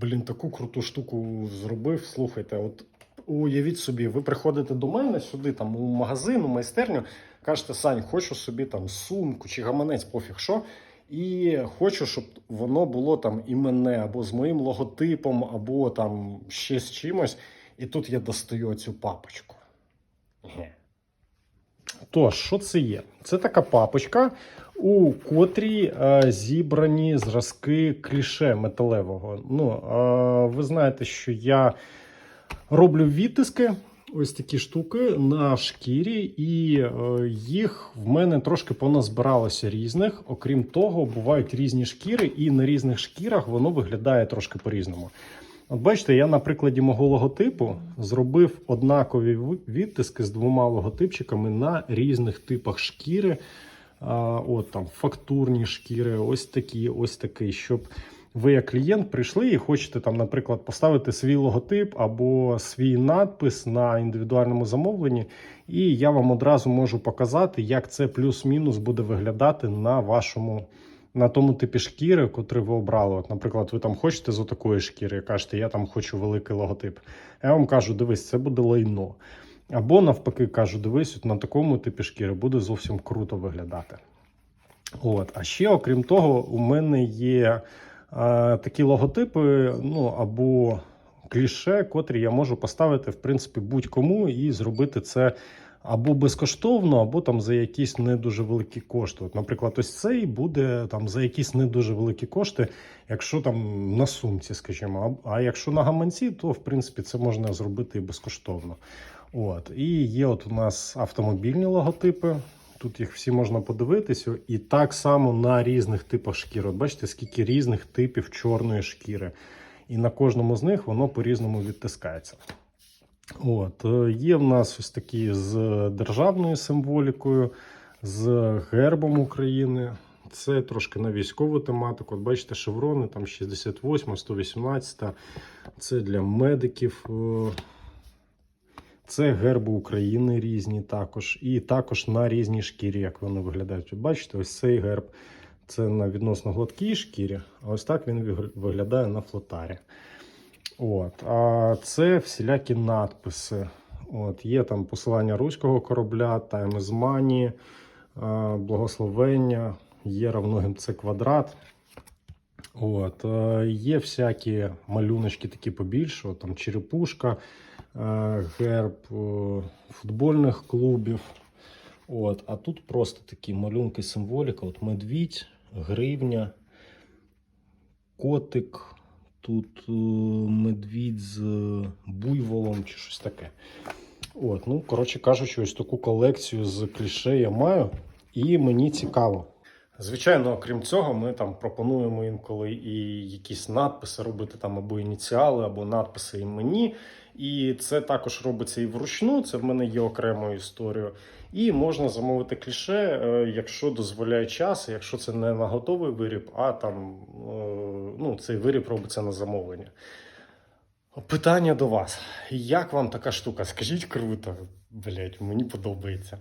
блін, таку круту штуку зробив. Слухайте, от уявіть собі, ви приходите до мене сюди, там у магазин, у майстерню, кажете, Сань, хочу собі там сумку чи гаманець, пофіг що. І хочу, щоб воно було там і мене, або з моїм логотипом, або там ще з чимось. І тут я достаю цю папочку. Тож, що це є? Це така папочка, у котрій е, зібрані зразки кліше металевого. Ну, ви знаєте, що я роблю відтиски, ось такі штуки на шкірі, і е, їх в мене трошки поназбиралося різних. Окрім того, бувають різні шкіри, і на різних шкірах воно виглядає трошки по-різному. От бачите, я на прикладі мого логотипу зробив однакові відтиски з двома логотипчиками на різних типах шкіри. От там фактурні шкіри, ось такі, ось такий, щоб ви, як клієнт, прийшли і хочете там, наприклад, поставити свій логотип або свій надпис на індивідуальному замовленні, і я вам одразу можу показати, як це плюс-мінус буде виглядати на вашому. На тому типі шкіри, котрий ви обрали. От, наприклад, ви там хочете з отакої шкіри, кажете, я там хочу великий логотип. Я вам кажу, дивись, це буде лайно. Або навпаки, кажу, дивись, от на такому типі шкіри буде зовсім круто виглядати. От. А ще, окрім того, у мене є е, такі логотипи, ну або кліше, котрі я можу поставити в принципі будь-кому і зробити це або безкоштовно, або там за якісь не дуже великі кошти. От, наприклад, ось цей буде там за якісь не дуже великі кошти, якщо там на сумці, скажімо. А якщо на гаманці, то в принципі це можна зробити і безкоштовно. От і є от у нас автомобільні логотипи. Тут їх всі можна подивитися, і так само на різних типах шкіри. От бачите, скільки різних типів чорної шкіри. І на кожному з них воно по-різному відтискається. От, е, є в нас ось такі з державною символікою, з гербом України. Це трошки на військову тематику. От бачите, шеврони там 68, 118. Це для медиків. е, Це герби України різні також. І також на різній шкірі, як вони виглядають. Бачите, ось цей герб це на відносно гладкій шкірі, а ось так він виглядає на флотарі. От, а це всілякі надписи. От, є там посилання руського корабля, Time is Money, благословення, є равно ГМЦ квадрат. От, е, є всякі малюночки такі побільше, от, там черепушка, е, герб е, футбольних клубів. От, а тут просто такі малюнки символіка. От медвідь, гривня, котик. Тут е, медвідь з буйволом чи щось таке. От, ну, коротше кажучи, ось таку колекцію з кліше я маю, і мені цікаво. Звичайно, окрім цього, ми там пропонуємо інколи і якісь надписи робити там або ініціали, або надписи імені. І це також робиться і вручну. Це в мене є окремою історією. І можна замовити кліше, е, якщо дозволяє час, якщо це не на готовий виріб, а там е, ну, цей виріб робиться на замовлення. Питання до вас. Як вам така штука? Скажіть круто, блять, мені подобається.